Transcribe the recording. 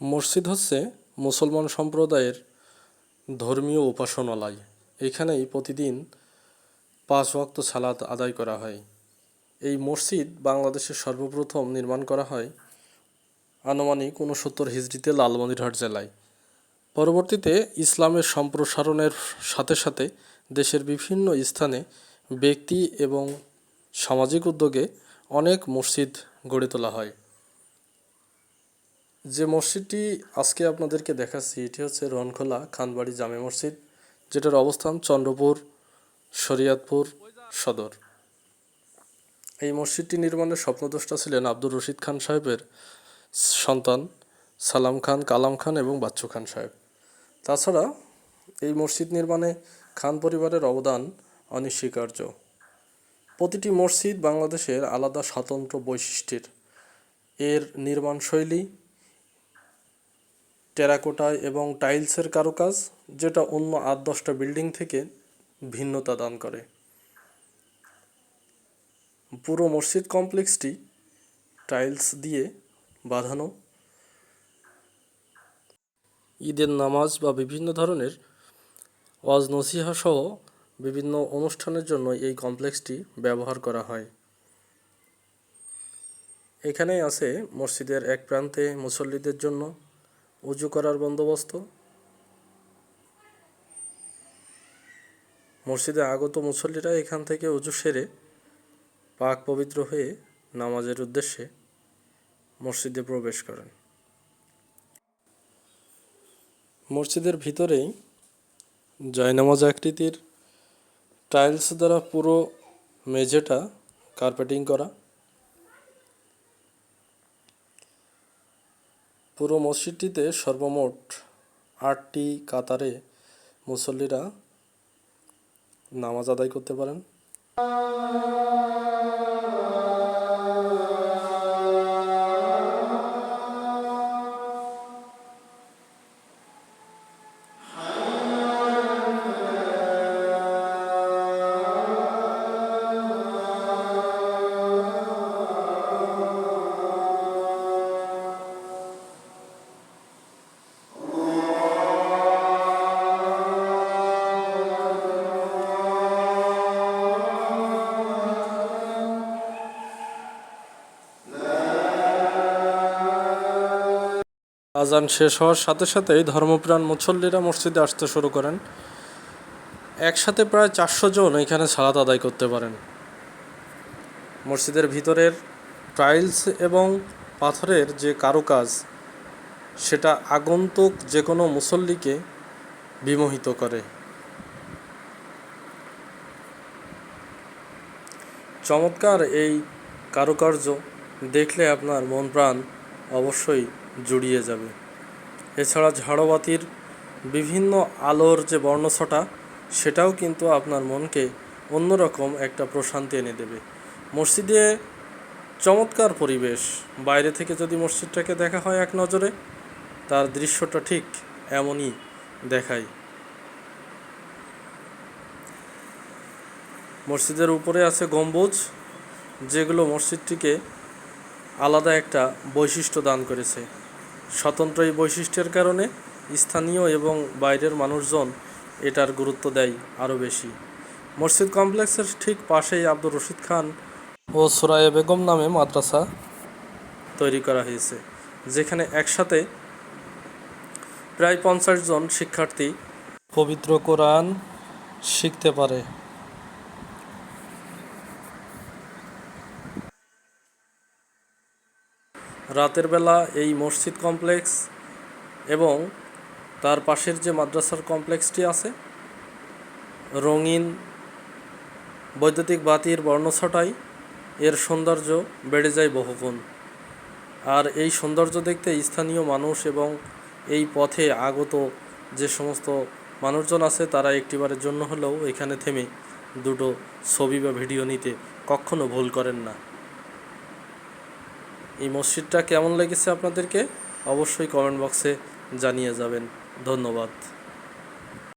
মসজিদ হচ্ছে মুসলমান সম্প্রদায়ের ধর্মীয় উপাসনালয়। এখানেই প্রতিদিন পাঁচ ওয়াক্ত সালাত আদায় করা হয়। এই মসজিদ বাংলাদেশের সর্বপ্রথম নির্মাণ করা হয় আনুমানিক ঊনসত্তর হিজড়িতে লালমনিরহাট জেলায়। পরবর্তীতে ইসলামের সম্প্রসারণের সাথে সাথে দেশের বিভিন্ন স্থানে ব্যক্তি এবং সামাজিক উদ্যোগে অনেক মসজিদ গড়ে তোলা হয়। যে মসজিদটি আজকে আপনাদেরকে দেখাচ্ছি, এটি হচ্ছে রনখোলা খানবাড়ি জামে মসজিদ, যেটার অবস্থান চন্দ্রপুর, শরিয়াতপুর সদর। এই মসজিদটি নির্মাণের স্বপ্নদ্রষ্টা ছিলেন আব্দুর রশিদ খান সাহেবের সন্তান সালাম খান, কালাম খান এবং বাচ্চু খান সাহেব। তাছাড়া এই মসজিদ নির্মাণে খান পরিবারের অবদান অনস্বীকার্য। প্রতিটি মসজিদ বাংলাদেশের আলাদা স্বতন্ত্র বৈশিষ্ট্যের। এর নির্মাণ শৈলী টেরাকোটায় এবং টাইলসের কারুকাজ, যেটা অন্য আট দশটা বিল্ডিং থেকে ভিন্নতা দান করে। পুরো মসজিদ কমপ্লেক্সটি টাইলস দিয়ে বাঁধানো। ঈদের নামাজ বা বিভিন্ন ধরনের ওয়াজ নসিহা সহ বিভিন্ন অনুষ্ঠানের জন্য এই কমপ্লেক্সটি ব্যবহার করা হয়। এখানেই আছে মসজিদের এক প্রান্তে মুসল্লিদের জন্য উজু করার বন্দোবস্ত। মসজিদে আগত মুসল্লিরা এখান থেকে উজু সেরে পাক পবিত্র হয়ে নামাজের উদ্দেশ্যে মসজিদে প্রবেশ করেন। মসজিদের ভিতরেই জয়নামাজ আকৃতির টাইলস দ্বারা পুরো মেঝেটা কার্পেটিং করা। পুরো মসজিদটিতে সর্বমোট আটটি কাতারে মুসল্লিরা নামাজ আদায় করতে পারেন। আজান শেষ হওয়ার সাথে সাথেই ধর্মপ্রাণ মুসল্লিরা মসজিদে আসতে শুরু করেন। একসাথে প্রায় চারশো জন এখানে সালাত আদায় করতে পারেন। মসজিদের ভিতরের টাইলস এবং পাথরের যে কারুকাজ, সেটা আগন্তুক যে কোনো মুসল্লিকে বিমোহিত করে। চমৎকার এই কারুকার্য দেখলে আপনার মন প্রাণ অবশ্যই জুড়িয়ে যাবে। এছাড়া ঝাড়বাতির বিভিন্ন আলোর যে বর্ণছটা, সেটাও কিন্তু আপনার মনকে অন্যরকম একটা প্রশান্তি এনে দেবে। মসজিদে চমৎকার পরিবেশ। বাইরে থেকে যদি মসজিদটাকে দেখা হয় এক নজরে, তার দৃশ্যটা ঠিক এমনই দেখায়। মসজিদের উপরে আছে গম্বুজ, যেগুলো মসজিদটিকে আলাদা একটা বৈশিষ্ট্য দান করেছে। স্বতন্ত্র এই বৈশিষ্ট্যের কারণে স্থানীয় এবং বাইরের মানুষজন এটার গুরুত্ব দেয় আরও বেশি। মসজিদ কমপ্লেক্সের ঠিক পাশেই আব্দুর রশিদ খান ও সুরায়ে বেগম নামে মাদ্রাসা তৈরি করা হয়েছে, যেখানে একসাথে প্রায় পঞ্চাশ জন শিক্ষার্থী পবিত্র কোরআন শিখতে পারে। রাতের বেলা এই মসজিদ কমপ্লেক্স এবং তার পাশের যে মাদ্রাসার কমপ্লেক্সটি আছে, রঙিন বৈদ্যুতিক বাতির বর্ণছটাই এর সৌন্দর্য বেড়ে যায় বহুগুণ। আর এই সৌন্দর্য দেখতে স্থানীয় মানুষ এবং এই পথে আগত যে সমস্ত মানুষজন আছে, তারা একটিবারের জন্য হলেও এখানে থেমে দুটো ছবি বা ভিডিও নিতে কখনো ভুল করেন না। এই মসজিদটা কেমন লেগেছে আপনাদেরকে? অবশ্যই কমেন্ট বক্সে জানিয়ে যাবেন। ধন্যবাদ।